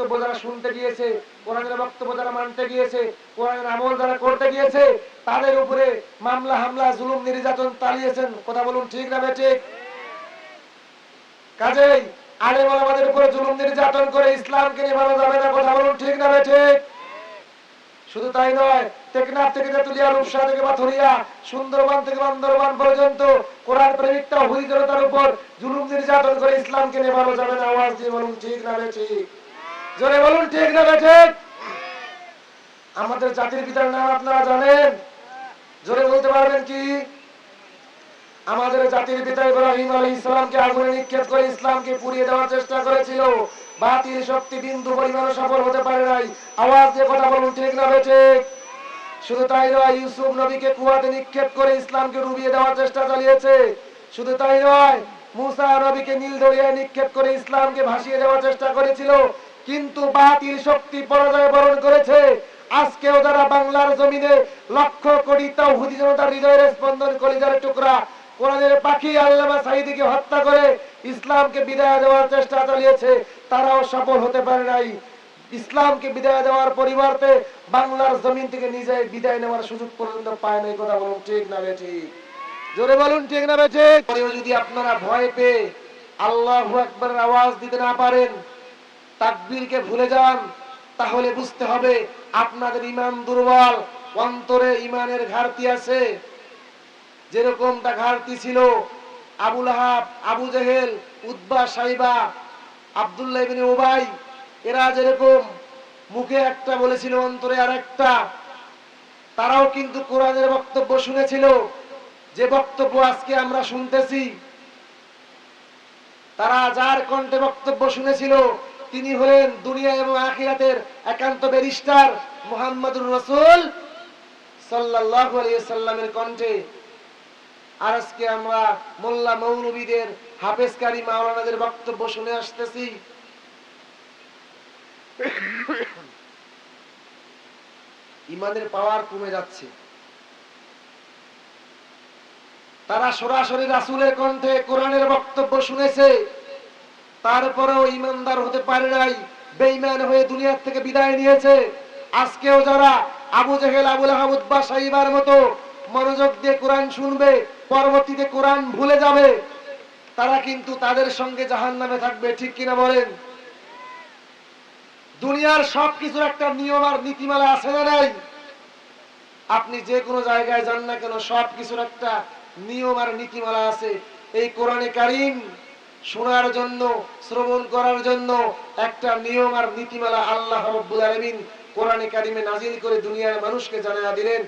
বক্তব্য যারা শুনতে গিয়েছে, কোরআনের বক্তব্য যারা মানতে গিয়েছে, কোরআনের আমল যারা করতে গিয়েছে, তাদের উপরে মামলা, হামলা, জুলুম, নির্যাতন চালিয়েছেন। কথা বলুন ঠিক না ঠিক কাজেই আলেম আমাদের উপরে জুলুম, নির্যাতন করে ইসলামকে নিভানো যাবে না, কথা বলুন ঠিক না ঠিক শুধু তাই নয়, টেকনাফ থেকে তেতুলিয়া, রূপসা থেকে পাথরিয়া, সুন্দরবন থেকে বান্দরবান পর্যন্ত কোরআন প্রেমিকটা হুই জনতার উপর জুলুম, নির্যাতন করে ইসলামকে নেভানো যাবে না, আওয়াজ দিয়ে বলুন ঠিক না ঠিক জোরে বলুন, ঠিক না ঠিক? আমাদের জাতির পিতার নাম আপনারা জানেন। জোরে বলতে পারবেন কি? আমাদের জাতির পিতা ইব্রাহিম আলী ইসলামকে আগুনে নিক্ষেপ করে ইসলামকে পুড়িয়ে দেওয়ার চেষ্টা করেছিল। বাতিল শক্তি বিন্দু পরিমাণ সফল হতে পারে নাই। আওয়াজ দিয়ে কথা বলুন, ঠিক না ঠিক? শুধু তাই নয়, ইউসুফ নবীকে কুয়াতে নিক্ষেপ করে ইসলামকে ডুবিয়ে দেওয়ার চেষ্টা চালিয়েছে। শুধু তাই নয়, মুসা নবীকে নীল দরিয়ায় নিক্ষেপ করে ইসলামকে ভাসিয়ে দেওয়ার চেষ্টা করেছিল। কিন্তু বাতিল শক্তি পরাজয় বরণ করেছে। আজকেও যারা বাংলার জমিনে লক্ষ কোটি তাওহীদি জনতার হৃদয়ের স্পন্দন কলিজার টুকরা, কোরআনের পাখি আল্লামা সাইদিকে হত্যা করে ইসলামকে বিদায় দেওয়ার চেষ্টা চালিয়েছে, তারাও সফল হতে পারে নাই। ইসলামকে বিদায় দেওয়ার পরিবর্তে বাংলার জমিন থেকে নিজে বিদায় নেওয়ার সুযোগ পর্যন্ত পায় নাই, কথা বলুন ঠিক না বে ঠিক? জোরে বলুন ঠিক না বে ঠিক? যদি আপনারা ভয় পেয়ে আল্লাহ একবার আওয়াজ দিতে না পারেন তাকবীরকে ভুলে যান, তাহলে বুঝতে হবে আপনাদের ইমান দুর্বল, অন্তরে ইমানের ঘাটতি আছে। যেরকমটা ঘাটতি ছিল আবুল আহাব, আবু জেহেল উদ্বা সাইবা, আব্দুল্লাহ ইবনে উবাই, এরা যেরকম মুখে একটা বলেছিল, অন্তরে আর একটা তারাও কিন্তু কোরআনের বক্তব্য শুনেছিল। যে বক্তব্য আজকে আমরা শুনতেছি, তারা যার কণ্ঠে বক্তব্য শুনেছিল তিনি হলেন দুনিয়া এবং আখিরাতের একান্ত ব্যারিস্টার মুহাম্মদুর রসুল আলাইহি সাল্লামের কণ্ঠে। আর আজকে আমরা মোল্লা মৌলবীদের হাফেজকারী মাওলানাদের বক্তব্য শুনে আসতেছি। ইমানের পাওয়ার কমে যাচ্ছে। তারা সরাসরি রাসূলের কণ্ঠে কোরআনের বক্তব্য শুনেছে। তারপরেও ইমানদার হতে পারে নাই, বেঈমান হয়ে দুনিয়ার থেকে বিদায় নিয়েছে। আজকেও যারা আবু জেহেল আবুল আহমদ বা সাইবার মতো মনোযোগ দিয়ে কোরআন শুনবে, পরবর্তীতে কোরআন ভুলে যাবে, তারা কিন্তু তাদের সঙ্গে জাহান নামে থাকবে, ঠিক কিনা বলেন? দুনিয়ার সব কিছুর একটা নিয়ম আর নীতিমালা আছে না নাই? আপনি যে কোনো জায়গায় যান না কেন সব কিছুর একটা নিয়ম আর নীতিমালা আছে। এই কোরআনে কারিম শোনার জন্য, শ্রবণ করার জন্য একটা নিয়ম আর নীতিমালা আল্লাহ রব্বুল আলামিন কোরআনে কারিমে নাজিল করে দুনিয়ার মানুষকে জানিয়ে দিলেন।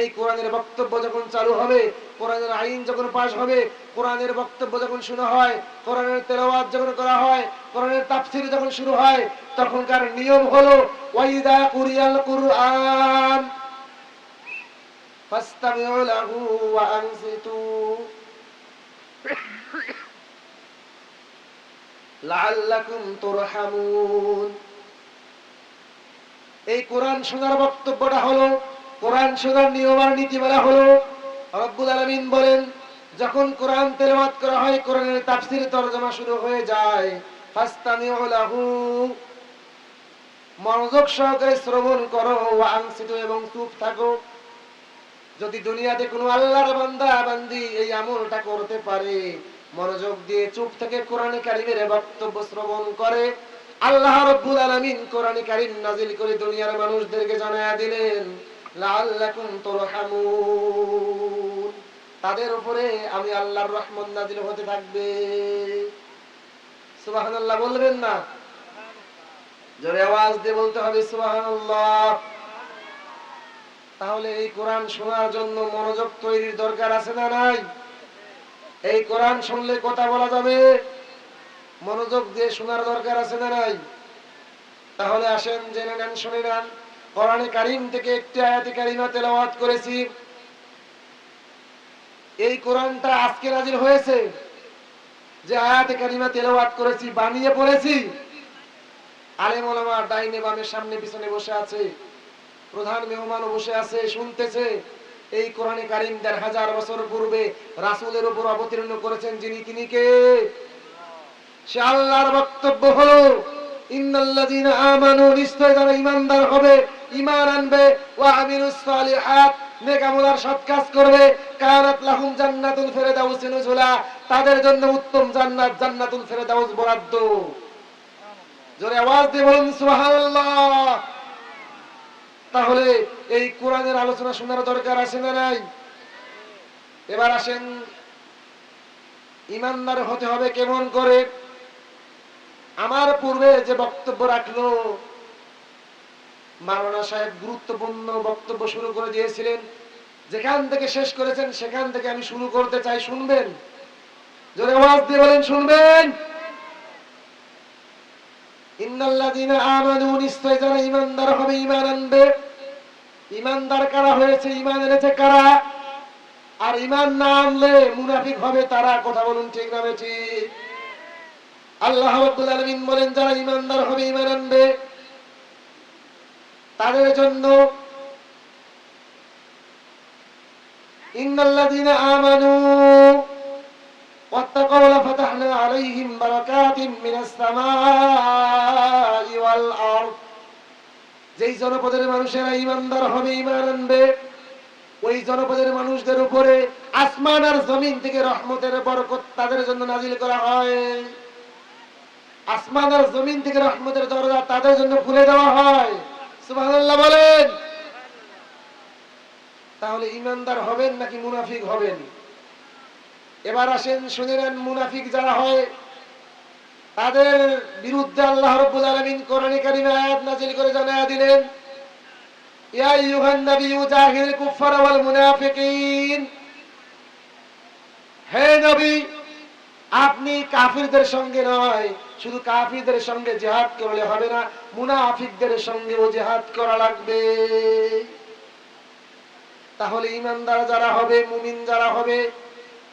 এই কোরআনের বক্তব্য যখন চালু হবে, কোরআনের আইন যখন পাশ হবে, কোরআনের বক্তব্য যখন শোনা হয়, কোরআনের তেলাওয়াত যখন করা হয়, কোরআনের তাফসীর যখন শুরু হয়, তখনকার নিয়ম হলো, ওয়াইদা কুরিয়াল কুরআন, ফাস্তামিউ লাহু ওয়া আনসিতু। এই কোরআন শোনার বক্তব্যটা হলো, কোরআন শোনার নিয়ম আর নীতিমালা হলো, রব্বুল আলামিন বলেন, যখন কোরআন তেলাওয়াত করা হয়, কোরআনের তাফসীর তরজমা শুরু হয়ে যায়। মনোযোগ সহকারে শ্রবণ করো, ওয়া এবং চুপ থাকো। যদি দুনিয়াতে কোনো আল্লাহর বান্দা বান্দি এই আমলটা করতে পারে মনোযোগ দিয়ে চুপ থেকে কোরআনে কারিমের বক্তব্য শ্রবণ করে। আল্লাহ রব্বুল আলামিন কোরআনে কারিম নাজিল করে দুনিয়ার মানুষদেরকে জানায়া দিলেন, লাআল্লাকুম তুরহামুন। তাদের উপরে আমি আল্লাহর রহমত নাজিল হতে থাকবে। সুবহানাল্লাহ বলবেন না? জোরে আওয়াজ দিয়ে বলতে হবে সুবহানাল্লাহ। তাহলে এই কোরআন শোনার জন্য মনোযোগ তৈরির দরকার আছে না নাই? এই কোরআন শুনলে কথা বলা যাবে? মনোযোগ দিয়ে শোনার দরকার আছে না নাই? তাহলে আসেন, জেনে নেন, শুনে নেন। কোরআনে কারিম থেকে একটি আয়াতে কারিমা তেলাওয়াত করেছি। এই কোরআনটা আজকে নাজিল হয়েছে। যে আয়াতে কারিমা তেলাওয়াত করেছি, বানিয়ে পড়েছি। আলেম ওলামা ডাইনে বামে সামনে পিছনে বসে আছে। প্রধান মেহমানও বসে আছে, শুনতেছে। এই কোরআনে কারিম দেড় হাজার বছর পূর্বে রাসূলের উপর অবতীর্ণ করেছেন যিনি, তিনি কে? সে আল্লাহর বক্তব্য হলো জান্নাতুল ফিরদাউস তাদের জন্য উত্তম জান্নাত, জান্নাতুল ফিরদাউস বরাদ্দ। জোরে আওয়াজ দিয়ে বলুন, সুবহানাল্লাহ। তাহলে এই কোরআনের আলোচনা শোনার দরকার আছে না নাই? এবার আসেন, ইমানদার হতে হবে কেমন করে? আমার পূর্বে যে বক্তব্য রাখল, মাওলানা সাহেব গুরুত্বপূর্ণ বক্তব্য শুরু করে দিয়েছিলেন। যেখান থেকে শেষ করেছেন, সেখান থেকে আমি শুরু করতে চাই। শুনবেন? জোরে আওয়াজ দিয়ে বলেন, শুনবেন? ইন্নাল্লাযীনা আমানু নিশ্চয় যারা ঈমানদার হবে, ঈমান আনবে। ঈমানদার কারা হয়েছে ঈমান এনেছে কারা আর ঈমান না আনলে মুনাফিক হবে তারা কথা বলুন ঠিক না ঠিক আল্লাহ রাব্বুল আলামিন বলেন যারা ঈমানদার হবে ঈমান আনবে তাদের জন্য ইন্নাল্লাযীনা আমানু واتقوا لفتحنا عليهم بركات من السماء والأرض যেই জনপদের মানুষেরা ইমানদার হবে ইমান আনবে। ওই জনপদের মানুষদের উপরে আসমান আর জমিন থেকে রহমতের বরকত তাদের জন্য নাজিল করা হয়। আসমান আর জমিন থেকে রহমতের দরজা তাদের জন্য খুলে দেওয়া হয়। সুবহানাল্লাহ বলেন। তাহলে ইমানদার হবেন নাকি মুনাফিক হবেন? এবার আসেন, শুনে নেন মুনাফিক যারা হয় তাদের বিরুদ্ধে আল্লাহ রাব্বুল আলামিন কোরআনে কারিমে আয়াত নাযিল করে জানায়া দিলেন, ইয়া আইয়ুহান নাবিয়্যু জাহিল কুফারা ওয়াল মুনাফিকিন। হে নবী, আপনি কাফিরদের সঙ্গে নয়, শুধু কাফিরদের সঙ্গে জিহাদ করলে হবে না, মুনাফিকদের সঙ্গেও জিহাদ করা লাগবে। তাহলে ইমানদার যারা হবে, মুমিন যারা হবে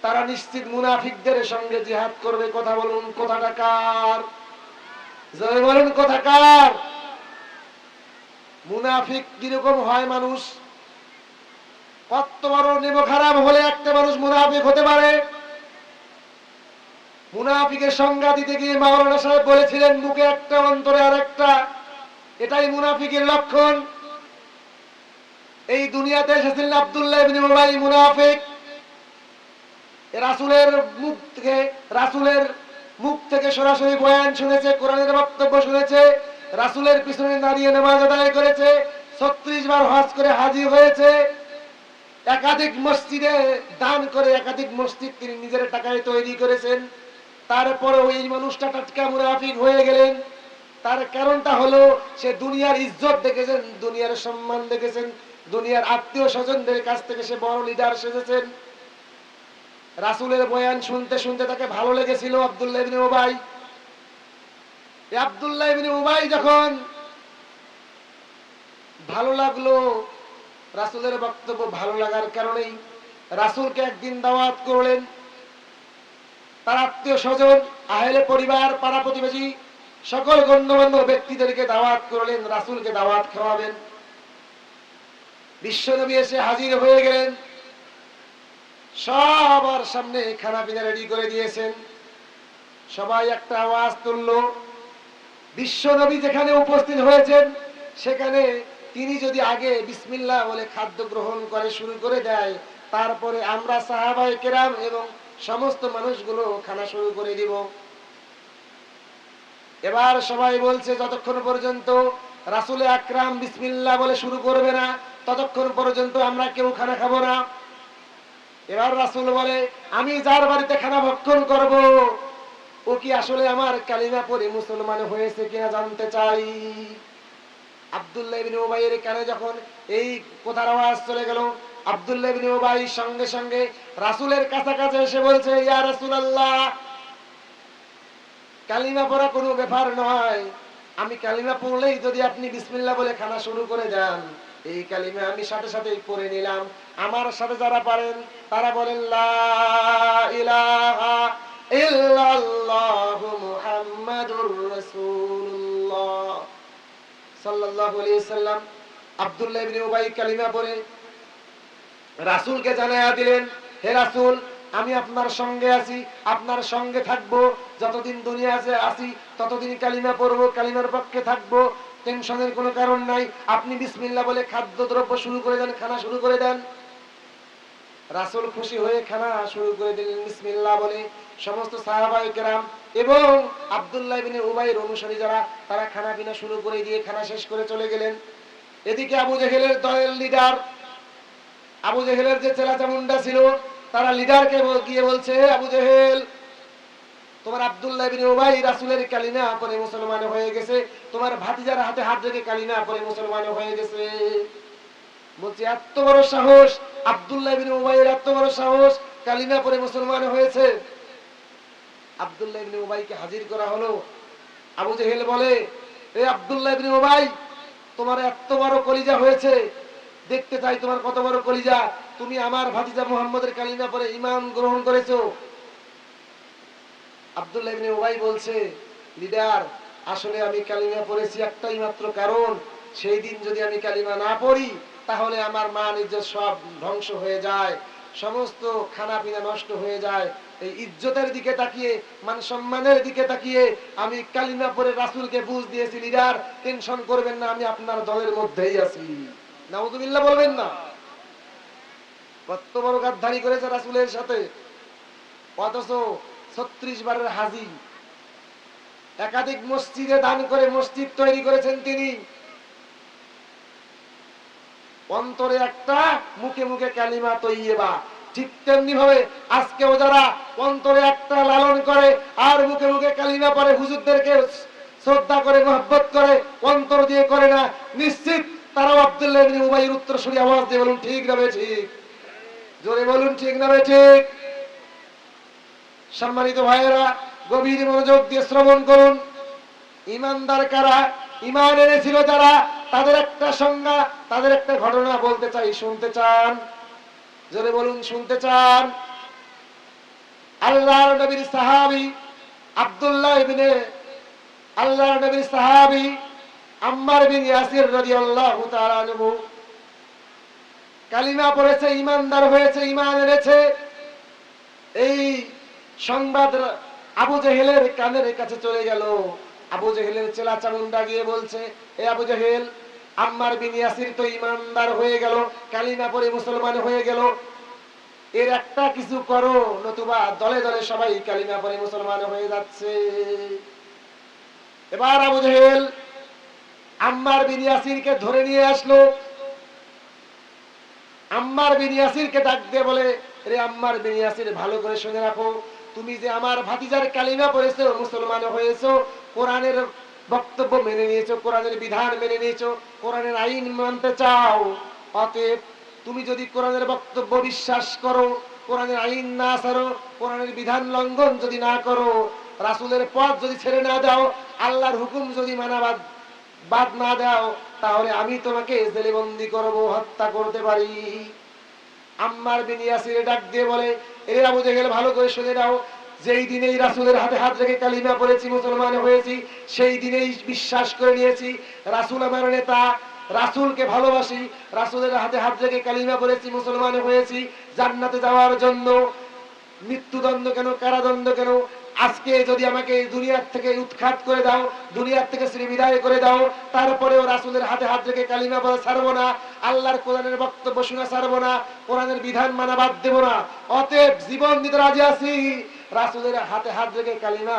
তারা নিশ্চিত মুনাফিকদের সঙ্গে জিহাদ করবে। কথা বলুন, কথাটা কার? জয় বলুন, কথা কার? মুনাফিক কীরকম হয় মানুষ? কত বড় নেব খারাপ হলে একটা মানুষ মুনাফিক হতে পারে? মুনাফিকের সংজ্ঞা দিতে গিয়ে মাওলানা সাহেব বলেছিলেন মুখে একটা, অন্তরে আর একটা এটাই মুনাফিকের লক্ষণ। এই দুনিয়াতে এসেছিলেন আব্দুল্লাহ মুনাফিক। রাসূলের মুখ থেকে, রাসুলের মুখ থেকে সরাসরি বয়ান শুনেছে, কোরআনের বক্তব্য শুনেছে, রাসূলের পিছনে দাঁড়িয়ে নামাজ আদায় করেছে 36 বার হজ করে হাজির হয়েছে। একাধিক মসজিদে দান করে একাধিক মসজিদ তিনি নিজের টাকায় তৈরি করেছেন। তারপরে ওই মানুষটা টাটকা মুনাফিক হয়ে গেলেন। তার কারণটা হলো, সে দুনিয়ার ইজ্জত দেখেছেন, দুনিয়ার সম্মান দেখেছেন, দুনিয়ার আত্মীয় স্বজনদের কাছ থেকে সে বড় লিডার সেজেছেন। রাসূলের বয়ান শুনতে শুনতে তাকে ভালো লেগেছিল আব্দুল্লাহ ইবনে উবাই। আব্দুল্লাহ ইবনে উবাই যখন ভালো লাগল, রাসূলের বক্তব্য ভালো লাগার কারণেই রাসূলকে একদিন দাওয়াত করলেন। তার আত্মীয় স্বজন, আহলে পরিবার, পাড়া প্রতিবেশী, সকল গণ্যমান্য ব্যক্তিদেরকে দাওয়াত করলেন, রাসূলকে দাওয়াত খাওয়াবেন। বিশ্বনবী এসে হাজির হয়ে গেলেন। সবার সামনে খানা পিনা রেডি করে দিয়েছেন। সবাই একটা আওয়াজ তুলল। বিশ্বনবী যেখানে উপস্থিত হয়েছেন, সেখানে তিনি যদি আগে বিসমিল্লাহ বলে খাদ্য গ্রহণ করে শুরু করে দেয়, তারপরে আমরা সাহাবাই কেরাম এবং সমস্ত মানুষগুলো খানা শুরু করে দিব। এবার সবাই বলছে, যতক্ষণ পর্যন্ত রাসুলে আকরাম বিসমিল্লাহ বলে শুরু করবে না, ততক্ষণ পর্যন্ত আমরা কেউ খানা খাব না। এবার রাসুল বলে, আমি যার বাড়িতে খানা ভক্ষণ করব, ও কি আসলে আমার কালিমা পরে মুসলমান হয়েছে কিনা জানতে চাই? কানে যখন এই কথার আওয়াজ চলে গেল, আব্দুল্লাহ সঙ্গে সঙ্গে রাসূলের কাছাকাছি এসে বলছে, ইয়া রাসূলুল্লাহ, কালিমা পড়া কোনো ব্যাপার নয়। আমি কালিমা পড়লেই যদি আপনি বিসমিল্লা বলে খানা শুরু করে দেন এই কালিমা আমি সাথে সাথেই পড়ে নিলাম। আমার সাথে যারা পারেন, তারা বলেন আমি আপনার সঙ্গে আছি, আপনার সঙ্গে থাকব, যতদিন দুনিয়া আছে আছি, ততদিন কালিমা পড়ব, কালিমার পক্ষে থাকব টেনশনের কোনো কারণ নাই। আপনি বিসমিল্লাহ বলে খাদ্য দ্রব্য শুরু করে দেন, খানা শুরু করে দেন। রাসূল খুশি হয়ে খানা শুরু করে দিলেন বিসমিল্লাহ বলে। সমস্ত সাহাবাইকেরাম এবং আব্দুল্লাহ ইবনে উবাইর অনুসারী যারা, তারা খানা পিনা শুরু করে দিয়ে খানা শেষ করে চলে গেলেন। এদিকে আবু জেহেলের দলের লিডার, আবু জেহেলের যে চেলা চামুন্ডা ছিল, তারা লিডারকে গিয়ে বলছে, আবু জেহেল তোমার আব্দুল্লাহ উবাই রাসূলের কালিমা পরে মুসলমান হয়ে গেছে। তোমার ভাতিজার হাতে হাত রেখে কালিমা পরে মুসলমান হয়ে গেছে। বলছে, এত বড় সাহস! আব্দুল্লাহ ইবনে উবাইয়ের এত বড় সাহস! কালিমা পরে মুসলমান হয়েছে। আব্দুল্লাহ উবাইকে হাজির করা হলো। আবু জেহেল বলে, এ আব্দুল্লাহ ইবনে উবাই, তোমার এত বড় কলিজা হয়েছে। দেখতে চাই তোমার কত বড় কলিজা। তুমি আমার ভাতিজা মোহাম্মদের কালিনা পরে ইমান গ্রহণ করেছ। ইবনে উবাই বলছে, লিডার, আসলে আমি কালিমা পড়েছি একটাই মাত্র কারণ, সেই দিন যদি আমি কালিমা না পড়ি, তাহলে আমার মান ইজ্জত সব ধ্বংস হয়ে যায়, সমস্ত খানা পিনা নষ্ট হয়ে যায়। এই ইজ্জতের দিকে তাকিয়ে মান সম্মানের দিকে তাকিয়ে আমি কালিমা পরে রাসূলকে বুঝ দিয়েছি, লিডার, টেনশন করবেন না, আমি আপনার দলের মধ্যেই আছি। নাউজুবিল্লাহ বলবেন না। কত বড় গাদ্দারি করেছে রাসুলের সাথে। অথচ ছত্রিশ বারের হাজি একাধিক মসজিদে দান করে মসজিদ তৈরি করেছেন তিনি। অন্তরে একটা, মুখে মুখে কালিমা তৈবা ঠিক তেমনি ভাবে আজকেও যারা অন্তরে একটা লালন করে আর মুখে মুখে কালিমা পরে হুজুরদেরকে শ্রদ্ধা করে, মহব্বত করে, অন্তর দিয়ে করে না, নিশ্চিত তারাও আব্দুল্লাহ উবাইয়ের উত্তরসূরি আওয়াজ দিয়ে বলুন, ঠিক না ঠিক? জোরে বলুন, ঠিক না ঠিক? সম্মানিত ভাইয়েরা, গভীর মনোযোগ দিয়ে শ্রবণ করুন। ইমানদার কারা, ইমান এনেছিল যারা, তাদের একটা সংজ্ঞা, তাদের একটা ঘটনা বলতে চাই, শুনতে চান? জোরে বলুন, শুনতে চান? আল্লাহর নবীর সাহাবি আব্দুল্লাহ ইবনে, আল্লাহর নবীর সাহাবী আম্মার বিন ইয়াসির রাদিয়াল্লাহু তাআলা আনহু। কালিমা পড়েছে, ইমানদার হয়েছে, ইমান এনেছে। এই সংবাদ আবু জেহেলের কানের কাছে চলে গেল। আবু জেহেলের চেলা চামুন্ডা গিয়ে বলছে, এ আবু জেহেল, আম্মার বিন ইয়াসির তো ইমানদার হয়ে গেল, কালিমা পরে মুসলমান হয়ে গেল। এর একটা কিছু করো, নতুবা দলে দলে সবাই কালিমা পরে মুসলমান হয়ে যাচ্ছে। এবার আবু জেহেল আম্মার বিন ইয়াসিরকে ধরে নিয়ে আসলো। আম্মার বিন ইয়াসিরকে ডাক দিয়ে বলে রে আম্মার বিন ইয়াসির, ভালো করে শুনে রাখো। তুমি যে আমার ভাতিজার কালিমা পড়েছো, মুসলমান হয়েছো, কোরআনের বক্তব্য মেনে নিয়েছো, কোরআনের বিধান মেনে নিয়েছো, কোরআনের আইন মানতে চাও, অতএব তুমি যদি কোরআনের বক্তব্য বিশ্বাস করো, কোরআনের আইন না ছাড়ো, কোরআনের বিধান লঙ্ঘন যদি না করো, রাসূলের পথ যদি ছেড়ে না দাও, আল্লাহর হুকুম যদি মানা বাদ বাদ না দাও, তাহলে আমি তোমাকে জেলেবন্দি করব, হত্যা করতে পারি। আম্মার বিন ইয়াসির ডাক দিয়ে বলে এ আবু জেহেল, ভালো করে শুনে নাও। যেই দিনেই রাসূলের হাতে হাত রেখে কালিমা পড়েছি, মুসলমান হয়েছি, সেই দিনেই বিশ্বাস করে নিয়েছি, রাসূল আমার নেতা, রাসূলকে ভালোবাসি, রাসূলের হাতে হাত রেখে কালিমা পড়েছি, মুসলমান হয়েছি, জান্নাতে যাওয়ার জন্য মৃত্যুদণ্ড কেন, কারাদণ্ড কেন আজকে যদি আমাকে এই দুনিয়ার থেকে উৎখাত করে দাও, দুনিয়ার থেকে শ্রী বিদায় করে দাও, তারপরেও রাসূলের হাতে হাত রেখে কালিমা বলা ছাড়বো না, আল্লাহর কোরআনের বক্তব্য শোনা ছাড়বো না, কোরআনের বিধান মানা বাদ দেবো না। অতএব জীবন দিতে রাজি আছি, রাসুলের হাতে হাত রেখে কালিমা